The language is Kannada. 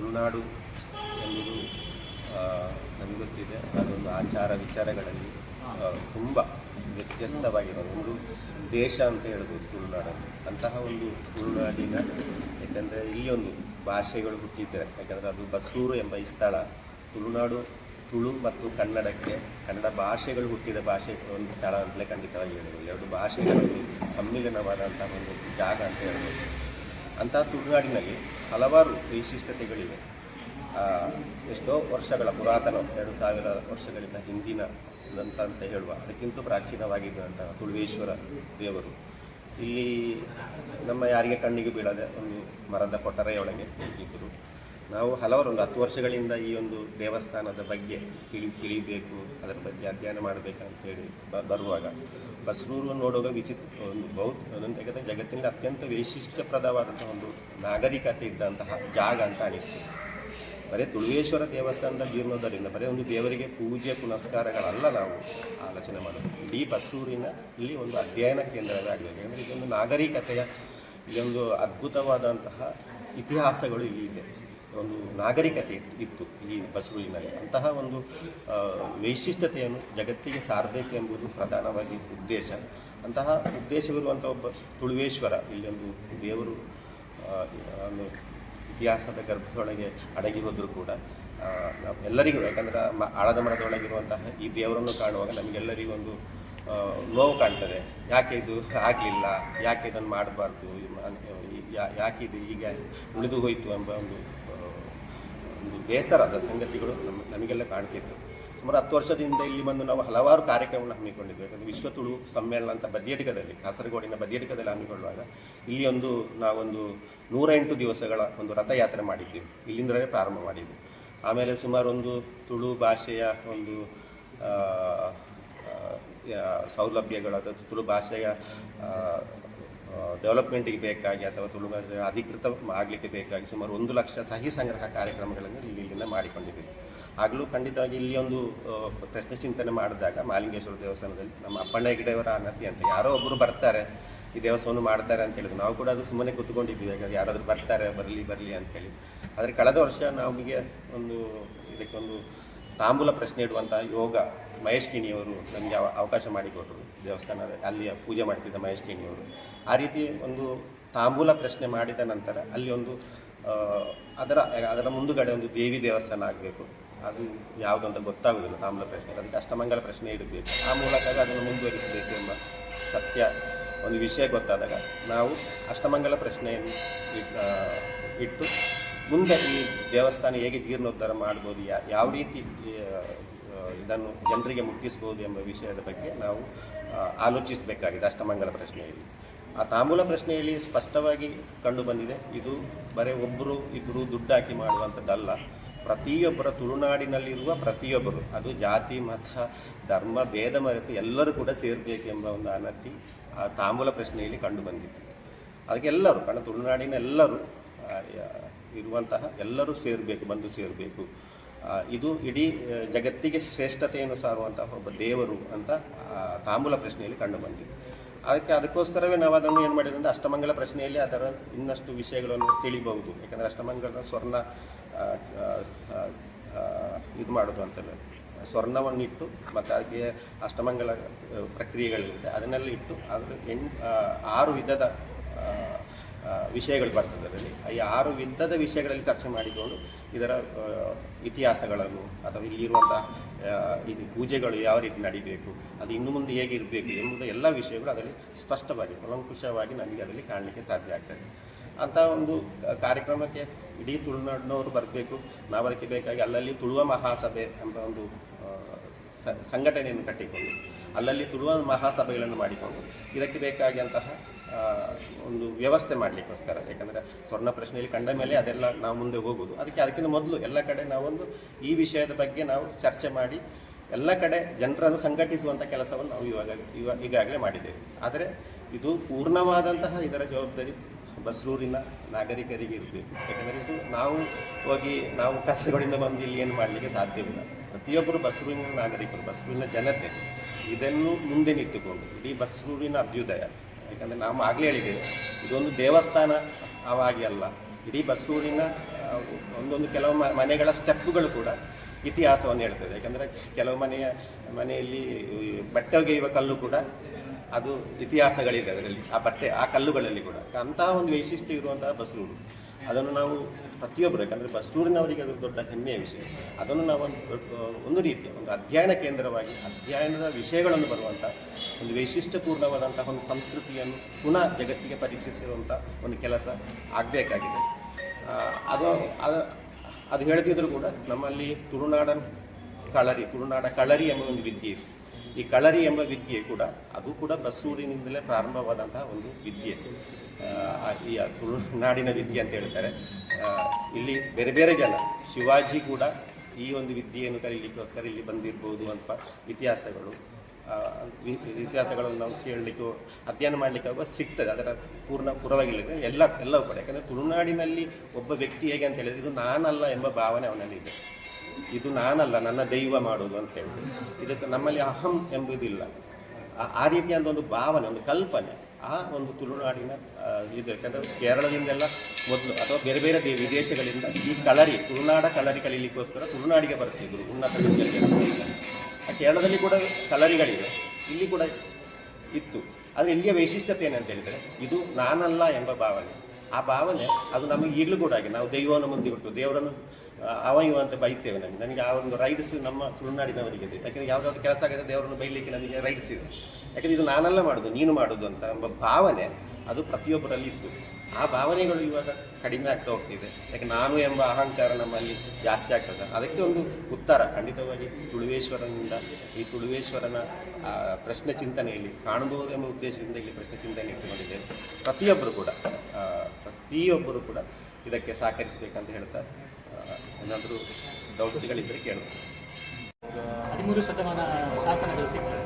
ತುಳುನಾಡು ಎಂಬುದು ನಮ್ಗೆ ಗೊತ್ತಿದೆ. ಅದೊಂದು ಆಚಾರ ವಿಚಾರಗಳಲ್ಲಿ ತುಂಬ ವ್ಯತ್ಯಸ್ತವಾಗಿರೋದು. ಒಂದು ದೇಶ ಅಂತ ಹೇಳ್ಬೋದು ತುಳುನಾಡನ್ನು ಅಂತಹ ಒಂದು ತುಳುನಾಡಿನ, ಯಾಕಂದರೆ ಇಲ್ಲಿ ಒಂದು ಭಾಷೆಗಳು ಹುಟ್ಟಿದ್ದರೆ ಯಾಕಂದರೆ ಅದು ಬಸೂರು ಎಂಬ ಈ ಸ್ಥಳ. ತುಳುನಾಡು, ತುಳು ಮತ್ತು ಕನ್ನಡಕ್ಕೆ, ಕನ್ನಡ ಭಾಷೆಗಳು ಹುಟ್ಟಿದ ಭಾಷೆ, ಒಂದು ಸ್ಥಳ ಅಂತಲೇ ಖಂಡಿತವಾಗಿ ಹೇಳ್ಬೋದು. ಎರಡು ಭಾಷೆಗಳಲ್ಲಿ ಸಮ್ಮಿಲನವಾದಂತಹ ಒಂದು ಜಾಗ ಅಂತ ಹೇಳ್ಬೋದು. ಅಂತಹ ತುಳುನಾಡಿನಲ್ಲಿ ಹಲವಾರು ವೈಶಿಷ್ಟ್ಯತೆಗಳಿವೆ ಆ, ಎಷ್ಟೋ ವರ್ಷಗಳ ಪುರಾತನ ಎರಡು ಸಾವಿರ ವರ್ಷಗಳಿಂದ ಹಿಂದಿನ ಅಂತ ಹೇಳುವ ಅದಕ್ಕಿಂತ ಪ್ರಾಚೀನವಾಗಿದ್ದಂತಹ ತುಳುವೇಶ್ವರ ದೇವರು. ಇಲ್ಲಿ ನಮ್ಮ ಯಾರಿಗೆ ಕಣ್ಣಿಗೆ ಬೀಳದೆ ಒಂದು ಮರದ ಕೊಠರೆಯೊಳಗೆ ಇದ್ದರು. ನಾವು ಹಲವಾರು ಒಂದು ಹತ್ತು ವರ್ಷಗಳಿಂದ ಈ ಒಂದು ದೇವಸ್ಥಾನದ ಬಗ್ಗೆ ತಿಳಿ ತಿಳಿಬೇಕು ಅದರ ಬಗ್ಗೆ ಅಧ್ಯಯನ ಮಾಡಬೇಕಂತೇಳಿ ಬರುವಾಗ ಬಸ್ರೂರು ನೋಡುವಾಗ ವಿಚಿತ್ರ ಒಂದು ಅದೊಂದು ಯಾಕಂದರೆ ಜಗತ್ತಿನಲ್ಲಿ ಅತ್ಯಂತ ವೈಶಿಷ್ಟ್ಯಪ್ರದವಾದಂತಹ ಒಂದು ನಾಗರಿಕತೆ ಇದ್ದಂತಹ ಜಾಗ ಅಂತ ಅನಿಸ್ತದೆ. ಬರೀ ತುಳುವೇಶ್ವರ ದೇವಸ್ಥಾನದ ಜೀರ್ಣೋದ್ಧರಿಂದ ಬರೀ ಒಂದು ದೇವರಿಗೆ ಪೂಜೆ ಪುನಸ್ಕಾರಗಳಲ್ಲ ನಾವು ಆಲೋಚನೆ ಮಾಡೋದು. ಇಡೀ ಬಸರೂರಿನ ಇಲ್ಲಿ ಒಂದು ಅಧ್ಯಯನ ಕೇಂದ್ರವಾಗಬೇಕು ಯಾಕಂದರೆ ಇದೊಂದು ನಾಗರಿಕತೆಯ, ಇದೊಂದು ಅದ್ಭುತವಾದಂತಹ ಇತಿಹಾಸಗಳು ಇಲ್ಲಿ ಇದೆ. ಒಂದು ನಾಗರಿಕತೆ ಇತ್ತು- ಈ ಬಸರೂರಿನಲ್ಲಿ ಅಂತಹ ಒಂದು ವೈಶಿಷ್ಟ್ಯತೆಯನ್ನು ಜಗತ್ತಿಗೆ ಸಾರಬೇಕು ಎಂಬುದು ಪ್ರಧಾನವಾಗಿ ಉದ್ದೇಶ. ಅಂತಹ ಉದ್ದೇಶವಿರುವಂಥ ಒಬ್ಬ ತುಳುವೇಶ್ವರ ಇಲ್ಲೊಂದು ದೇವರು ಇತಿಹಾಸದ ಗರ್ಭದೊಳಗೆ ಅಡಗಿ ಹೋದರೂ ಕೂಡ ನಾವು ಎಲ್ಲರಿಗೂ, ಯಾಕಂದ್ರೆ ಮ- ಆಳದ ಮರದೊಳಗಿರುವಂತಹ ಈ ದೇವರನ್ನು ಕಾಣುವಾಗ ನಮಗೆಲ್ಲರಿಗೂ ಒಂದು ನೋವು ಕಾಣ್ತದೆ. ಯಾಕೆ ಇದು ಆಗಲಿಲ್ಲ? ಯಾಕೆ ಇದನ್ನು ಮಾಡಬಾರ್ದು? ಯಾಕೆ ಇದು ಈಗ ಉಳಿದು ಹೋಯಿತು ಎಂಬ ಒಂದು ಒಂದು ಬೇಸರದ ಸಂಗತಿಗಳು ನಮ್ಮ ನಮಗೆಲ್ಲ ಕಾಣ್ತಿತ್ತು ಸುಮಾರು ಹತ್ತು ವರ್ಷದಿಂದ ಇಲ್ಲಿ ಬಂದು ನಾವು ಹಲವಾರು ಕಾರ್ಯಕ್ರಮಗಳನ್ನು ಹಮ್ಮಿಕೊಂಡಿದ್ದೇವೆ ಯಾಕಂದರೆ ವಿಶ್ವ ತುಳು ಸಮ್ಮೇಳನ ಅಂತ ಬದಿಯಡಿಗದಲ್ಲಿ ಕಾಸರಗೋಡಿನ ಬದಿಯಡಿಗದಲ್ಲಿ ಹಮ್ಮಿಕೊಳ್ಳುವಾಗ ಇಲ್ಲಿ ಒಂದು ನಾವೊಂದು ನೂರ ಎಂಟು ದಿವಸಗಳ ಒಂದು ರಥಯಾತ್ರೆ ಮಾಡಿದ್ದೀವಿ ಇಲ್ಲಿಂದಲೇ ಪ್ರಾರಂಭ ಮಾಡಿದ್ವಿ. ಆಮೇಲೆ ಸುಮಾರು ಒಂದು ತುಳು ಭಾಷೆಯ ಒಂದು ಸೌಲಭ್ಯಗಳು ಅಥವಾ ತುಳು ಭಾಷೆಯ ಡೆವಲಪ್ಮೆಂಟಿಗೆ ಬೇಕಾಗಿ ಅಥವಾ ತುಳು ಅಧಿಕೃತ ಆಗಲಿಕ್ಕೆ ಬೇಕಾಗಿ ಸುಮಾರು ಒಂದು ಲಕ್ಷ ಸಹಿ ಸಂಗ್ರಹ ಕಾರ್ಯಕ್ರಮಗಳನ್ನು ಇಲ್ಲಿ ಇಲ್ಲಿಂದ ಮಾಡಿಕೊಂಡಿದ್ದೀವಿ. ಆಗಲೂ ಖಂಡಿತವಾಗಿ ಇಲ್ಲಿ ಒಂದು ಪ್ರಶ್ನೆ ಚಿಂತನೆ ಮಾಡಿದಾಗ ಮಾಲಿಂಗೇಶ್ವರ ದೇವಸ್ಥಾನದಲ್ಲಿ ನಮ್ಮ ಅಪ್ಪಣ್ಣ ಗಿಡವರ ಅನತಿ ಅಂತ ಯಾರೋ ಒಬ್ಬರು ಬರ್ತಾರೆ, ಈ ದೇವಸ್ಥಾನ ಮಾಡ್ತಾರೆ ಅಂತ ಹೇಳಿದ್ರು. ನಾವು ಕೂಡ ಅದು ಸುಮ್ಮನೆ ಕೂತ್ಕೊಂಡಿದ್ವಿ ಹಾಗಾಗಿ ಯಾರಾದರೂ ಬರ್ತಾರೆ, ಬರಲಿ ಬರಲಿ ಅಂತೇಳಿ ಆದರೆ ಕಳೆದ ವರ್ಷ ನಮಗೆ ಒಂದು, ಇದಕ್ಕೊಂದು ತಾಂಬೂಲ ಪ್ರಶ್ನೆ ಇಡುವಂಥ ಯೋಗ ಮಹೇಶ್ ಕಿಣಿಯವರು ನಮಗೆ ಅವ- ಅವಕಾಶ ಮಾಡಿಕೊಟ್ರು. ದೇವಸ್ಥಾನದ ಅಲ್ಲಿ ಪೂಜೆ ಮಾಡ್ತಿದ್ದ ಮಹೇಶ್ ಕಿಣಿಯವರು ಆ ರೀತಿ ಒಂದು ತಾಂಬೂಲ ಪ್ರಶ್ನೆ ಮಾಡಿದ ನಂತರ ಅಲ್ಲಿ ಒಂದು ಅದರ ಅದರ ಮುಂದುಗಡೆ ಒಂದು ದೇವಿ ದೇವಸ್ಥಾನ ಆಗಬೇಕು. ಅದು ಯಾವುದಂತ ಗೊತ್ತಾಗುವುದಿಲ್ಲ ತಾಂಬೂಲ ಪ್ರಶ್ನೆ. ಅದಕ್ಕೆ ಅಷ್ಟಮಂಗಲ ಪ್ರಶ್ನೆ ಇಡಬೇಕು. ಆ ಮೂಲಕ ಅದನ್ನು ಮುಂದುವರಿಸಬೇಕು ಎಂಬ ಸತ್ಯ, ಒಂದು ವಿಷಯ ಗೊತ್ತಾದಾಗ ನಾವು ಅಷ್ಟಮಂಗಲ ಪ್ರಶ್ನೆಯನ್ನು ಇಟ್- ಇಟ್ಟು ಮುಂದೆ ಈ ದೇವಸ್ಥಾನ ಹೇಗೆ ಜೀರ್ಣೋದ್ಧಾರ ಮಾಡ್ಬೋದು ಯಾವ ರೀತಿ ಇದನ್ನು ಜನರಿಗೆ ಮುಟ್ಟಿಸ್ಬೋದು ಎಂಬ ವಿಷಯದ ಬಗ್ಗೆ ನಾವು ಆಲೋಚಿಸಬೇಕಾಗಿದೆ. ಅಷ್ಟಮಂಗಲ ಪ್ರಶ್ನೆಯಲ್ಲಿ. ಆ ತಾಂಬೂಲ ಪ್ರಶ್ನೆಯಲ್ಲಿ ಸ್ಪಷ್ಟವಾಗಿ ಕಂಡು ಬಂದಿದೆ ಇದು ಬರೀ ಒಬ್ಬರು ಇಬ್ಬರು ದುಡ್ಡು ಹಾಕಿ ಮಾಡುವಂಥದ್ದಲ್ಲ. ಪ್ರತಿಯೊಬ್ಬರ ತುಳುನಾಡಿನಲ್ಲಿರುವ ಪ್ರತಿಯೊಬ್ಬರು, ಅದು ಜಾತಿ, ಮತ, ಧರ್ಮ, ಭೇದ, ಮರೆತು ಎಲ್ಲರೂ ಕೂಡ ಸೇರಬೇಕೆಂಬ ಒಂದು ಅನತಿ ಆ ತಾಂಬೂಲ ಪ್ರಶ್ನೆಯಲ್ಲಿ ಕಂಡು ಬಂದಿತ್ತು ಅದಕ್ಕೆ ಎಲ್ಲರೂ ಕಾರಣ ತುಳುನಾಡಿನ ಎಲ್ಲರೂ ಇರುವಂತಹ ಎಲ್ಲರೂ ಸೇರಬೇಕು, ಬಂದು ಸೇರಬೇಕು. ಇದು ಇಡೀ ಜಗತ್ತಿಗೆ ಶ್ರೇಷ್ಠತೆಯನ್ನು ಸಾರುವಂತಹ ಒಬ್ಬ ದೇವರು ಅಂತ ತಾಂಬೂಲ ಪ್ರಶ್ನೆಯಲ್ಲಿ ಕಂಡು ಬಂದಿದೆ. ಅದಕ್ಕೆ ಅದಕ್ಕೋಸ್ಕರವೇ ನಾವು ಅದನ್ನು ಏನು ಮಾಡಿದ್ರೆ ಅಂದರೆ ಅಷ್ಟಮಂಗಲ ಪ್ರಶ್ನೆಯಲ್ಲಿ ಅದರ ಇನ್ನಷ್ಟು ವಿಷಯಗಳನ್ನು ತಿಳಿಬಹುದು. ಯಾಕಂದರೆ ಅಷ್ಟಮಂಗಲ ಸ್ವರ್ಣ ಇದು ಮಾಡೋದು ಅಂತಲೇ ಸ್ವರ್ಣವನ್ನಿಟ್ಟು ಮತ್ತು ಅದಕ್ಕೆ ಅಷ್ಟಮಂಗಲ ಪ್ರಕ್ರಿಯೆಗಳಿರುತ್ತೆ. ಅದನ್ನೆಲ್ಲ ಇಟ್ಟು ಅದರ ಎಣ್ ಆರು ವಿಧದ ವಿಷಯಗಳು ಬರ್ತದೆ ಅದರಲ್ಲಿ. ಈ ಆರು ವಿಧದ ವಿಷಯಗಳಲ್ಲಿ ಚರ್ಚೆ ಮಾಡಿಕೊಂಡು ಇದರ ಇತಿಹಾಸಗಳನ್ನು ಅಥವಾ ಇಲ್ಲಿರುವಂತಹ ಇದು ಪೂಜೆಗಳು ಯಾವ ರೀತಿ ನಡಿಬೇಕು ಅದು ಇನ್ನು ಮುಂದೆ ಹೇಗಿರಬೇಕು ಎಂಬುದ ಎಲ್ಲ ವಿಷಯಗಳು ಅದರಲ್ಲಿ ಸ್ಪಷ್ಟವಾಗಿ ಕೂಲಂಕುಷವಾಗಿ ನಮಗೆ ಅದರಲ್ಲಿ ಕಾಣಲಿಕ್ಕೆ ಸಾಧ್ಯ ಆಗ್ತದೆ. ಅಂಥ ಒಂದು ಕಾರ್ಯಕ್ರಮಕ್ಕೆ ಇಡೀ ತುಳುನಾಡಿನವರು ಬರಬೇಕು ನಾವು ಅದಕ್ಕೆ ಬೇಕಾಗಿ ಅಲ್ಲಲ್ಲಿ ತುಳುವ ಮಹಾಸಭೆ ಎಂಬ ಒಂದು ಸಂಘಟನೆಯನ್ನು ಕಟ್ಟಿಕೊಂಡು ಅಲ್ಲಲ್ಲಿ ತುಳುವ ಮಹಾಸಭೆಗಳನ್ನು ಮಾಡಿಕೊಂಡು ಇದಕ್ಕೆ ಬೇಕಾಗಿಯಂತಹ ಆ, ಒಂದು ವ್ಯವಸ್ಥೆ ಮಾಡಲಿಕ್ಕೋಸ್ಕರ. ಯಾಕಂದರೆ ಸ್ವರ್ಣ ಪ್ರಶ್ನೆಯಲ್ಲಿ ಕಂಡ ಮೇಲೆ ಅದೆಲ್ಲ ನಾವು ಮುಂದೆ ಹೋಗೋದು. ಅದಕ್ಕೆ ಅದಕ್ಕಿಂತ ಮೊದಲು ಎಲ್ಲ ಕಡೆ ನಾವೊಂದು ಈ ವಿಷಯದ ಬಗ್ಗೆ ನಾವು ಚರ್ಚೆ ಮಾಡಿ ಎಲ್ಲ ಕಡೆ ಜನರನ್ನು ಸಂಘಟಿಸುವಂಥ ಕೆಲಸವನ್ನು ನಾವು ಇವಾಗ ಇವಾಗ ಈಗಾಗಲೇ ಮಾಡಿದ್ದೇವೆ. ಆದರೆ ಇದು ಪೂರ್ಣವಾದಂತಹ ಇದರ ಜವಾಬ್ದಾರಿ ಬಸ್ರೂರಿನ ನಾಗರಿಕರಿಗೆ ಇರಬೇಕು. ಯಾಕಂದರೆ ಇದು ನಾವು ಹೋಗಿ ನಾವು ಕಷ್ಟಗಳಿಂದ ಬಂದು ಇಲ್ಲಿ ಏನು ಮಾಡಲಿಕ್ಕೆ ಸಾಧ್ಯವಿಲ್ಲ. ಪ್ರತಿಯೊಬ್ಬರು ಬಸರೂರಿನ ನಾಗರಿಕರು, ಬಸ್ರೂರಿನ ಜನತೆ ಇದನ್ನು ಮುಂದೆ ನಿಂತುಕೊಂಡು, ಇಡೀ ಬಸ್ರೂರಿನ ಅಭ್ಯುದಯ ಯಾಕಂದರೆ ನಾವು ಆಗಲೇ ಹೇಳಿದ್ದೇವೆ, ಇದೊಂದು ದೇವಸ್ಥಾನ ಅವಾಗಿ ಅಲ್ಲ. ಇಡೀ ಬಸ್ರೂರಿನ ಒಂದೊಂದು ಕೆಲವು ಮನೆಗಳ ಸ್ಟೆಪ್ಗಳು ಕೂಡ ಇತಿಹಾಸವನ್ನು ಹೇಳ್ತದೆ. ಯಾಕಂದರೆ ಕೆಲವು ಮನೆಯ, ಮನೆಯಲ್ಲಿ ಬಟ್ಟೆ ಒಗೆಯುವ ಕಲ್ಲು ಕೂಡ ಅದು ಇತಿಹಾಸಗಳಿದೆ ಅದರಲ್ಲಿ. ಆ ಬಟ್ಟೆ, ಆ ಕಲ್ಲುಗಳಲ್ಲಿ ಕೂಡ. ಅಂತಹ ಒಂದು ವೈಶಿಷ್ಟ್ಯ ಇರುವಂತಹ ಬಸ್ರೂರು ಅದನ್ನು ನಾವು ಪ್ರತಿಯೊಬ್ಬರು, ಯಾಕಂದರೆ ಬಸ್ತೂರಿನವರಿಗೆ ಅದು ದೊಡ್ಡ ಹೆಮ್ಮೆಯ ವಿಷಯ. ಅದನ್ನು ನಾವು ಒಂದು ರೀತಿಯ ಒಂದು ಅಧ್ಯಯನ ಕೇಂದ್ರವಾಗಿ ಅಧ್ಯಯನದ ವಿಷಯಗಳನ್ನು ಬರುವಂಥ, ಒಂದು ವೈಶಿಷ್ಟ್ಯಪೂರ್ಣವಾದಂತಹ ಒಂದು ಸಂಸ್ಕೃತಿಯನ್ನು ಪುನಃ ಜಗತ್ತಿಗೆ ಪರೀಕ್ಷಿಸಿರುವಂಥ ಒಂದು ಕೆಲಸ ಆಗಬೇಕಾಗಿದೆ. ಅದು ಅದು ಅದು ಹೇಳ್ತಿದ್ರು ಕೂಡ ನಮ್ಮಲ್ಲಿ ತುಳುನಾಡ ಕಳರಿ ತುಳುನಾಡ ಕಳರಿ ಎಂಬ ಒಂದು ವಿದ್ಯೆ ಇದೆ ಈ ಕಳರಿ ಎಂಬ ವಿದ್ಯೆ ಕೂಡ, ಅದು ಕೂಡ ಬಸ್ಸೂರಿನಿಂದಲೇ ಪ್ರಾರಂಭವಾದಂತಹ ಒಂದು ವಿದ್ಯೆ. ಈ ತುಳುನಾಡಿನ ವಿದ್ಯೆ ಅಂತ ಹೇಳ್ತಾರೆ. ಇಲ್ಲಿ ಬೇರೆ ಬೇರೆ ಜನ, ಶಿವಾಜಿ ಕೂಡ ಈ ಒಂದು ವಿದ್ಯೆಯನ್ನು ಕಲೀಲಿಕ್ಕೋಸ್ಕರ ಇಲ್ಲಿ ಬಂದಿರ್ಬೋದು ಅಂತ ಇತಿಹಾಸಗಳು. ಇತಿಹಾಸಗಳನ್ನು ನಾವು ಕೇಳಲಿಕ್ಕೆ, ಅಧ್ಯಯನ ಮಾಡಲಿಕ್ಕೆ ಸಿಗ್ತದೆ. ಅದರ ಪೂರ್ಣ ಪುರವಾಗಿಲ್ಲ ಎಲ್ಲ ಎಲ್ಲವೂ ಕೂಡ ಯಾಕಂದರೆ ತುಳುನಾಡಿನಲ್ಲಿ ಒಬ್ಬ ವ್ಯಕ್ತಿ ಹೇಗೆ ಅಂತ ಹೇಳಿದ್ರೆ, ಇದು ನಾನಲ್ಲ ಎಂಬ ಭಾವನೆ ಅವನಲ್ಲಿ ಇದೆ. ಇದು ನಾನಲ್ಲ, ನನ್ನ ದೈವ ಮಾಡೋದು ಅಂತ ಹೇಳಿ ಇದಕ್ಕೆ ನಮ್ಮಲ್ಲಿ ಅಹಂ ಎಂಬುದಿಲ್ಲ. ಆ- ರೀತಿಯಾದ ಒಂದು ಭಾವನೆ, ಒಂದು ಕಲ್ಪನೆ, ಆ ಒಂದು ತುಳುನಾಡಿನ ಇದು ಯಾಕಂದರೆ ಕೇರಳದಿಂದೆಲ್ಲ ಮೊದಲು, ಅಥವಾ ಬೇರೆ ಬೇರೆ ವಿದೇಶಗಳಿಂದ ಈ ಕಳರಿ, ತುಳುನಾಡ ಕಳರಿ ಕಲೀಲಿಕ್ಕೋಸ್ಕರ ತುಳುನಾಡಿಗೆ ಬರ್ತಿದ್ರು ಉನ್ನತ. ಆ ಕೇರಳದಲ್ಲಿ ಕೂಡ ಕಲರಿಗಳಿವೆ ಇಲ್ಲಿ ಕೂಡ ಇತ್ತು. ಆದರೆ ಇಲ್ಲಿಯ ವೈಶಿಷ್ಟ್ಯತೆ ಏನಂತ ಹೇಳಿದರೆ, ಇದು ನಾನಲ್ಲ ಎಂಬ ಭಾವನೆ. ಆ ಭಾವನೆ, ಅದು ನಮಗೆ ಈಗಲೂ ಕೂಡ ಹಾಗೆ. ನಾವು ದೈವವನ್ನು ಮುಂದೆ ಬಿಟ್ಟು ದೇವರನ್ನು ಆ, ಅವ ಅಂತ ಬೈತೇವೆ ನಮಗೆ. ನನಗೆ ಆ ಒಂದು ರೈಡ್ಸ್ ನಮ್ಮ ತುಳುನಾಡಿನವರಿಗೆ ಇದೆ ಯಾಕಂದರೆ ಯಾವುದಾದ್ರು ಕೆಲಸ ಆಗಿದೆ ದೇವರನ್ನು ಬೈಲಿಕ್ಕೆ ನಮಗೆ ರೈಡ್ಸ್ ಇದೆ. ಯಾಕಂದರೆ ಇದು ನಾನಲ್ಲ ಮಾಡೋದು ನೀನು ಮಾಡೋದು ಅಂತ ಎಂಬ ಭಾವನೆ ಅದು ಪ್ರತಿಯೊಬ್ಬರಲ್ಲಿ ಇತ್ತು. ಆ ಭಾವನೆಗಳು ಇವಾಗ ಕಡಿಮೆ ಆಗ್ತಾ ಹೋಗ್ತಿದೆ. ಯಾಕೆ ನಾನು ಎಂಬ ಅಹಂಕಾರ ನಮ್ಮಲ್ಲಿ ಜಾಸ್ತಿ ಆಗ್ತದೆ. ಅದಕ್ಕೆ ಒಂದು ಉತ್ತರ ಖಂಡಿತವಾಗಿ ತುಳುವೇಶ್ವರನಿಂದ ಈ ತುಳುವೇಶ್ವರನ ಪ್ರಶ್ನೆ ಚಿಂತನೆಯಲ್ಲಿ ಕಾಣಬಹುದು ಎಂಬ ಉದ್ದೇಶದಿಂದ ಇಲ್ಲಿ ಪ್ರಶ್ನೆ ಚಿಂತನೆ ಇಟ್ಟುಕೊಂಡಿದ್ದೇವೆ. ಪ್ರತಿಯೊಬ್ಬರು ಕೂಡ ಪ್ರತಿಯೊಬ್ಬರು ಕೂಡ ಇದಕ್ಕೆ ಸಹಕರಿಸಬೇಕಂತ ಹೇಳ್ತಾ ಆ, ಏನಾದರೂ ಡೌಟ್ಸ್ಗಳಿದ್ದರೆ ಕೇಳು. ಹದಿಮೂರು ಶತಮಾನ ಶಾಸನಗಳು ಸಿಗ್ತವೆ.